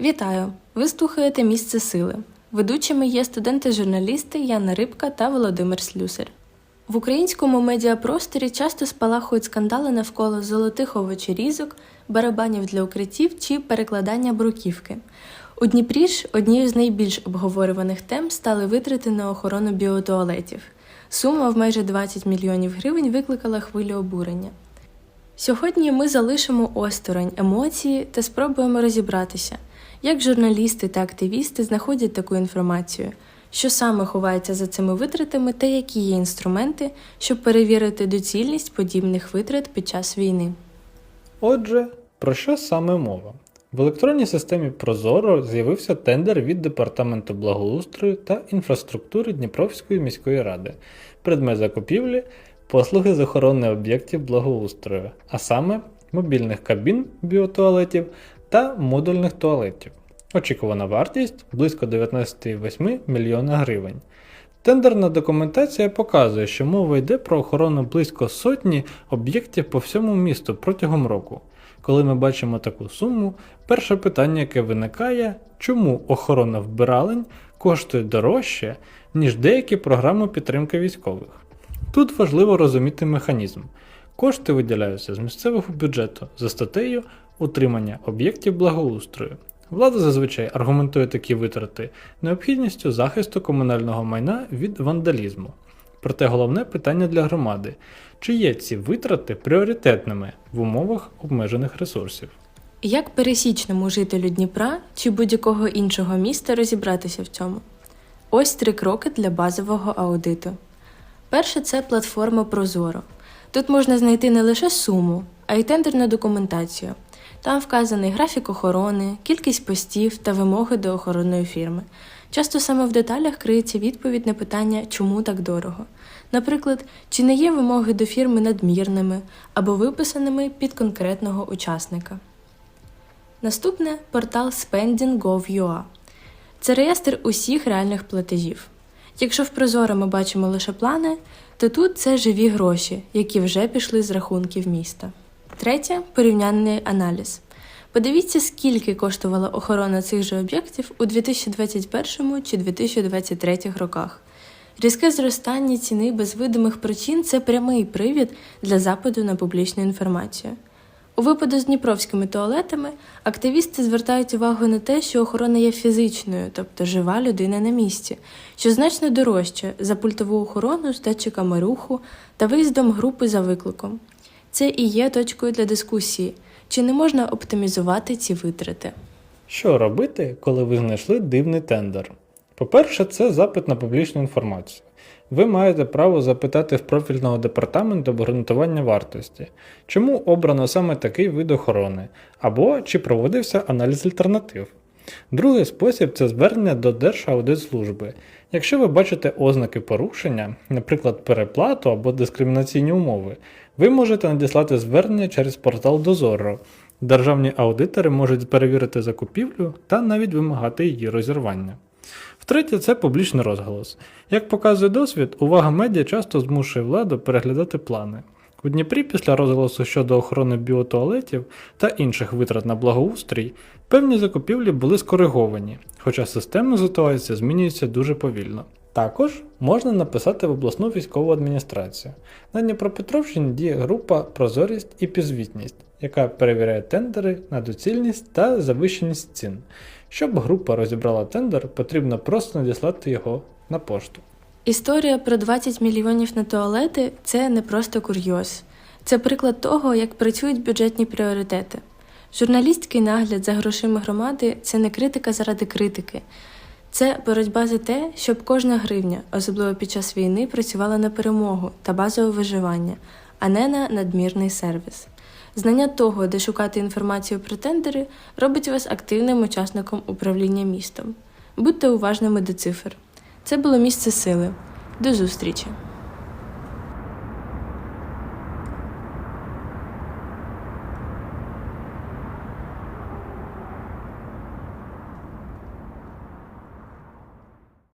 Вітаю! Ви слухаєте місце сили. Ведучими є студенти-журналісти Яна Рибка та Володимир Слюсар. В українському медіапросторі часто спалахують скандали навколо золотих овочерізок, барабанів для укриттів чи перекладання бруківки. У Дніпрі ж однією з найбільш обговорюваних тем стали витрати на охорону біотуалетів. Сума в майже 20 мільйонів гривень викликала хвилю обурення. Сьогодні ми залишимо осторонь емоції та спробуємо розібратися, як журналісти та активісти знаходять таку інформацію, що саме ховається за цими витратами та які є інструменти, щоб перевірити доцільність подібних витрат під час війни. Отже, про що саме мова? В електронній системі Прозоро з'явився тендер від Департаменту благоустрою та інфраструктури Дніпровської міської ради, предмет закупівлі, послуги з охорони об'єктів благоустрою, а саме мобільних кабін біотуалетів та модульних туалетів. Очікувана вартість близько 19,8 мільйона гривень. Тендерна документація показує, що мова йде про охорону близько сотні об'єктів по всьому місту протягом року. Коли ми бачимо таку суму, перше питання, яке виникає, чому охорона вбиралень коштує дорожче, ніж деякі програми підтримки військових. Тут важливо розуміти механізм. Кошти виділяються з місцевого бюджету за статтею утримання об'єктів благоустрою. Влада зазвичай аргументує такі витрати необхідністю захисту комунального майна від вандалізму. Проте головне питання для громади: чи є ці витрати пріоритетними в умовах обмежених ресурсів? Як пересічному жителю Дніпра чи будь-якого іншого міста розібратися в цьому? Ось три кроки для базового аудиту. Перше це платформа Прозоро. Тут можна знайти не лише суму, а й тендерну документацію. Там вказаний графік охорони, кількість постів та вимоги до охоронної фірми. Часто саме в деталях криється відповідь на питання, чому так дорого. Наприклад, чи не є вимоги до фірми надмірними або виписаними під конкретного учасника. Наступне портал Spending.gov.ua. Це реєстр усіх реальних платежів. Якщо в Прозоро ми бачимо лише плани, то тут це живі гроші, які вже пішли з рахунків міста. Третє порівняльний аналіз. Подивіться, скільки коштувала охорона цих же об'єктів у 2021 чи 2023 роках. Різке зростання ціни без видимих причин це прямий привід для запиту на публічну інформацію. У випаду з дніпровськими туалетами активісти звертають увагу на те, що охорона є фізичною, тобто жива людина на місці, що значно дорожче за пультову охорону з датчиками руху та виїздом групи за викликом. Це і є точкою для дискусії, чи не можна оптимізувати ці витрати. Що робити, коли ви знайшли дивний тендер? По-перше, це запит на публічну інформацію. Ви маєте право запитати в профільного департаменту обґрунтування вартості, чому обрано саме такий вид охорони, або чи проводився аналіз альтернатив. Другий спосіб це звернення до Держаудитслужби. Якщо ви бачите ознаки порушення, наприклад, переплату або дискримінаційні умови, ви можете надіслати звернення через портал Дозоро. Державні аудитори можуть перевірити закупівлю та навіть вимагати її розірвання. Втретє, це публічний розголос. Як показує досвід, увага медіа часто змушує владу переглядати плани. У Дніпрі після розголосу щодо охорони біотуалетів та інших витрат на благоустрій певні закупівлі були скориговані, хоча системна ситуація змінюється дуже повільно. Також можна написати в обласну військову адміністрацію. На Дніпропетровщині діє група Прозорість і підзвітність, яка перевіряє тендери на доцільність та завищеність цін. Щоб група розібрала тендер, потрібно просто надіслати його на пошту. Історія про 20 мільйонів на туалети це не просто курйоз. Це приклад того, як працюють бюджетні пріоритети. Журналістський нагляд за грошима громади це не критика заради критики. Це боротьба за те, щоб кожна гривня, особливо під час війни, працювала на перемогу та базове виживання, а не на надмірний сервіс. Знання того, де шукати інформацію про тендери, робить вас активним учасником управління містом. Будьте уважними до цифр. Це було місце сили. До зустрічі!